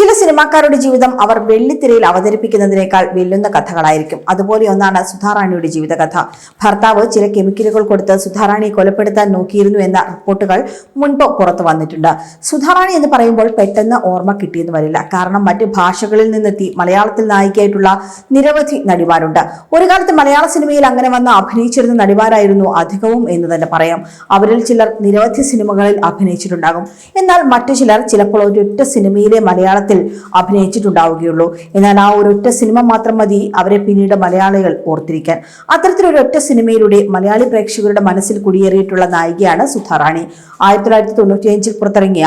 ছিল സിനിമാക്കാരുടെ ജീവിതം അവർ വെള്ളിത്തിരയിൽ അവതരിപ്പിക്കുന്നതിനേക്കാൾ വെല്ലുന്ന കഥകളായിരിക്കും. അതുപോലെ ഒന്നാണ് സുധാറാണിയുടെ ജീവിതകഥ. ഭർത്താവ് ചില കെമിക്കലുകൾ കൊടുത്ത് സുധാറാണിയെ കൊലപ്പെടുത്താൻ നോക്കിയിരുന്നു എന്ന റിപ്പോർട്ടുകൾ മുൻപ് പുറത്തു വന്നിട്ടുണ്ട്. സുധാറാണി എന്ന് പറയുമ്പോൾ പെട്ടെന്ന് ഓർമ്മ കിട്ടിയെന്ന് വരില്ല. കാരണം മറ്റ് ഭാഷകളിൽ നിന്നെത്തി മലയാളത്തിൽ നായികയായിട്ടുള്ള നിരവധി നടിമാരുണ്ട്. ഒരു കാലത്ത് മലയാള സിനിമയിൽ അങ്ങനെ വന്ന് അഭിനയിച്ചിരുന്ന നടിമാരായിരുന്നു അധികവും എന്ന് തന്നെ പറയാം. അവരിൽ ചിലർ നിരവധി സിനിമകളിൽ അഭിനയിച്ചിട്ടുണ്ടാകും. എന്നാൽ മറ്റു ചിലർ ചിലപ്പോൾ ഒരൊറ്റ സിനിമയിലെ മലയാളത്തിൽ അഭിനയിച്ചിട്ടുണ്ടാവുകയുള്ളൂ. എന്നാൽ ആ ഒരൊറ്റ സിനിമ മാത്രം മതി അവരെ പിന്നീട് മലയാളികൾ ഓർത്തിരിക്കാൻ. അത്തരത്തിലൊരൊറ്റ സിനിമയിലൂടെ മലയാളി പ്രേക്ഷകരുടെ മനസ്സിൽ കുടിയേറിയിട്ടുള്ള നായികയാണ് സുധാറാണി. ആയിരത്തി തൊള്ളായിരത്തി തൊണ്ണൂറ്റിയഞ്ചിൽ പുറത്തിറങ്ങിയ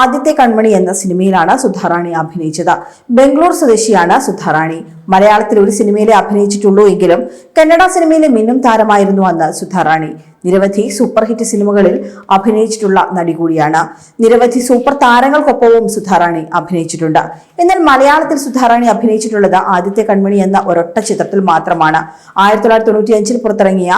ആദ്യത്തെ കൺമണി എന്ന സിനിമയിലാണ് സുധാറാണി അഭിനയിച്ചത്. ബംഗളൂർ സ്വദേശിയാണ് സുധാറാണി. മലയാളത്തിൽ ഒരു സിനിമയിലെ അഭിനയിച്ചിട്ടുള്ളൂ എങ്കിലും കന്നഡ സിനിമയിലെ മിന്നും താരമായിരുന്നു അന്ന് സുധാറാണി. നിരവധി സൂപ്പർ ഹിറ്റ് സിനിമകളിൽ അഭിനയിച്ചിട്ടുള്ള നടി കൂടിയാണ്. നിരവധി സൂപ്പർ താരങ്ങൾക്കൊപ്പവും സുധാറാണി അഭിനയിച്ചിട്ടുണ്ട്. എന്നാൽ മലയാളത്തിൽ സുധാറാണി അഭിനയിച്ചിട്ടുള്ളത് ആദ്യത്തെ കൺമണി എന്ന ഒരൊറ്റ ചിത്രത്തിൽ മാത്രമാണ്. ആയിരത്തി തൊള്ളായിരത്തി തൊണ്ണൂറ്റി അഞ്ചിൽ പുറത്തിറങ്ങിയ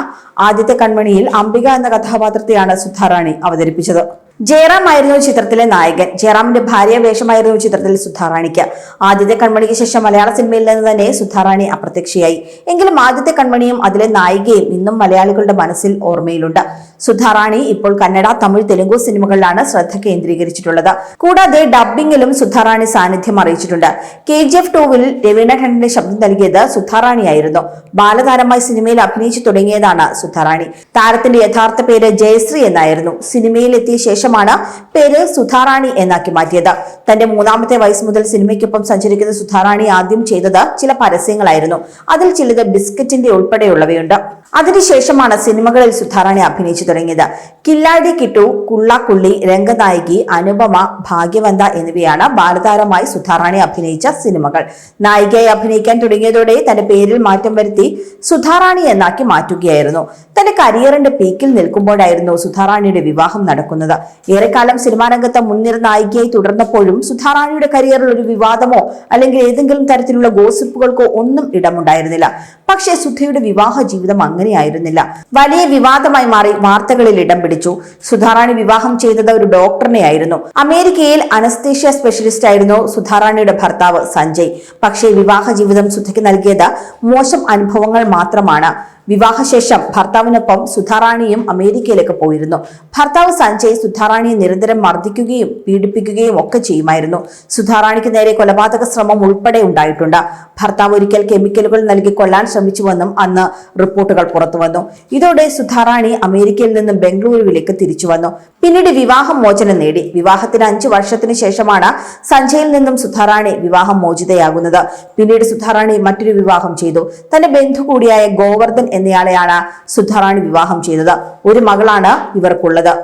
ആദ്യത്തെ കൺമണിയിൽ അംബിക എന്ന കഥാപാത്രത്തെയാണ് സുധാറാണി അവതരിപ്പിച്ചത്. ജയറാം ആയിരുന്നു ചിത്രത്തിലെ നായകൻ. ജയറാമിന്റെ ഭാര്യ വേഷമായിരുന്നു ചിത്രത്തിൽ സുധാറാണിക്ക്. ആദ്യത്തെ കൺമണിക്ക് ശേഷം മലയാള സിനിമയിൽ നിന്ന് തന്നെ സുധാറാണി അപ്രത്യക്ഷയായി. എങ്കിലും ആദ്യത്തെ കൺമണിയും അതിലെ നായികയും ഇന്നും മലയാളികളുടെ മനസ്സിൽ ഓർമ്മയിലുണ്ട്. സുധാറാണി ഇപ്പോൾ കന്നഡ തമിഴ് തെലുങ്കു സിനിമകളിലാണ് ശ്രദ്ധ കേന്ദ്രീകരിച്ചിട്ടുള്ളത്. കൂടാതെ ഡബ്ബിംഗിലും സുധാറാണി സാന്നിധ്യം അറിയിച്ചിട്ടുണ്ട്. കെ ജി എഫ് ടൂവിൽ രവീണ ടണ്ടന്റെ ശബ്ദം നൽകിയത് സുധാറാണിയായിരുന്നു. ബാലതാരമായി സിനിമയിൽ അഭിനയിച്ചു തുടങ്ങിയതാണ് സുധാറാണി. താരത്തിന്റെ യഥാർത്ഥ പേര് ജയശ്രീ എന്നായിരുന്നു. സിനിമയിൽ എത്തിയ ശേഷമാണ് പേര് സുധാറാണി എന്നാക്കി മാറ്റിയത്. തന്റെ മൂന്നാമത്തെ വയസ്സ് മുതൽ സിനിമയ്ക്കൊപ്പം സഞ്ചരിക്കുന്ന സുധാറാണി ആദ്യം ചെയ്തത് ചില പരസ്യങ്ങളായിരുന്നു. അതിൽ ചിലത് ബിസ്ക്കറ്റിന്റെ ഉൾപ്പെടെയുള്ളവയുണ്ട്. അതിനുശേഷമാണ് സിനിമകളിൽ സുധാറാണി അഭിനയിച്ചു തുടങ്ങിയത്. കില്ലാടി കിട്ടു കുള്ളാക്കുള്ളി രംഗനായികി അനുപമ ഭാഗ്യവന്ത എന്നിവയാണ് ബാലതാരമായി സുധാറാണി അഭിനയിച്ച സിനിമകൾ. നായികയായി അഭിനയിക്കാൻ തുടങ്ങിയതോടെ തന്റെ പേരിൽ മാറ്റം വരുത്തി സുധാറാണി എന്നാക്കി മാറ്റുകയായിരുന്നു. തന്റെ കരിയറിന്റെ പീക്കിൽ നിൽക്കുമ്പോഴായിരുന്നു സുധാറാണിയുടെ വിവാഹം നടക്കുന്നത്. ഏറെക്കാലം സിനിമാ രംഗത്ത് മുൻനിര നായികയായി തുടർന്നപ്പോഴും സുധാറാണിയുടെ കരിയറിൽ ഒരു വിവാദമോ അല്ലെങ്കിൽ ഏതെങ്കിലും തരത്തിലുള്ള ഗോസിപ്പുകൾക്കോ ഒന്നും ഇടമുണ്ടായിരുന്നില്ല. പക്ഷേ സുധയുടെ വിവാഹ ജീവിതം അങ്ങനെയായിരുന്നില്ല. വലിയ വിവാദമായി മാറി വാർത്തകളിൽ ഇടം പിടിച്ചു. സുധാറാണി വിവാഹം ചെയ്തത് ഒരു ഡോക്ടറിനെയായിരുന്നു. അമേരിക്കയിൽ അനസ്തേഷ്യ സ്പെഷ്യലിസ്റ്റ് ആയിരുന്നു സുധാറാണിയുടെ ഭർത്താവ് സഞ്ജയ്. പക്ഷേ വിവാഹ ജീവിതം സുധയ്ക്ക് നൽകിയത് മോശം അനുഭവങ്ങൾ മാത്രമാണ്. വിവാഹശേഷം ഭർത്താവിനൊപ്പം സുധാറാണിയും അമേരിക്കയിലേക്ക് പോയിരുന്നു. ഭർത്താവ് സഞ്ജയ് സുധാറാണിയെ നിരന്തരം മർദ്ദിക്കുകയും പീഡിപ്പിക്കുകയും ഒക്കെ ചെയ്യുമായിരുന്നു. സുധാറാണിക്ക് നേരെ കൊലപാതക ശ്രമം ഉൾപ്പെടെ ഉണ്ടായിട്ടുണ്ട്. ഭർത്താവ് ഒരിക്കൽ കെമിക്കലുകൾ നൽകി കൊല്ലാൻ ശ്രമിച്ചുവെന്നും അന്ന് റിപ്പോർട്ടുകൾ പുറത്തുവന്നു. ഇതോടെ സുധാറാണി അമേരിക്കയിൽ നിന്നും ബംഗളൂരുവിലേക്ക് തിരിച്ചു വന്നു പിന്നീട് വിവാഹം മോചനം നേടി. വിവാഹത്തിന് അഞ്ചു വർഷത്തിന് ശേഷമാണ് സഞ്ജയിൽ നിന്നും സുധാറാണി വിവാഹം മോചിതയാകുന്നത്. പിന്നീട് സുധാറാണി മറ്റൊരു വിവാഹം ചെയ്തു. തന്റെ ബന്ധു കൂടിയായ ഗോവർദ്ധൻ എന്നയാളെയാണ് സുധാറാണി വിവാഹം ചെയ്തത്. ഒരു മകളാണ് ഇവർക്കുള്ളത്.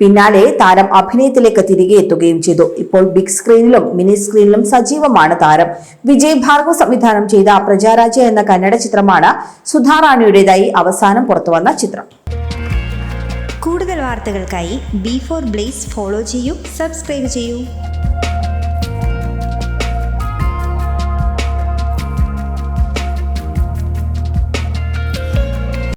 പിന്നാലെ താരം അഭിനയത്തിലേക്ക് തിരികെ എത്തുകയും ചെയ്തു. ഇപ്പോൾ ബിഗ് സ്ക്രീനിലും മിനി സ്ക്രീനിലും സജീവമാണ് താരം. വിജയ് ഭാർഗവ് സംവിധാനം ചെയ്ത പ്രജാരാജ എന്ന കന്നഡ ചിത്രമാണ് സുധാറാണിയുടേതായി അവസാനം പുറത്തുവന്ന ചിത്രം. കൂടുതൽ വാർത്തകൾക്കായി ബി ഫോർ ബ്ലേസ് ഫോളോ ചെയ്യൂ സബ്സ്ക്രൈബ് ചെയ്യൂ.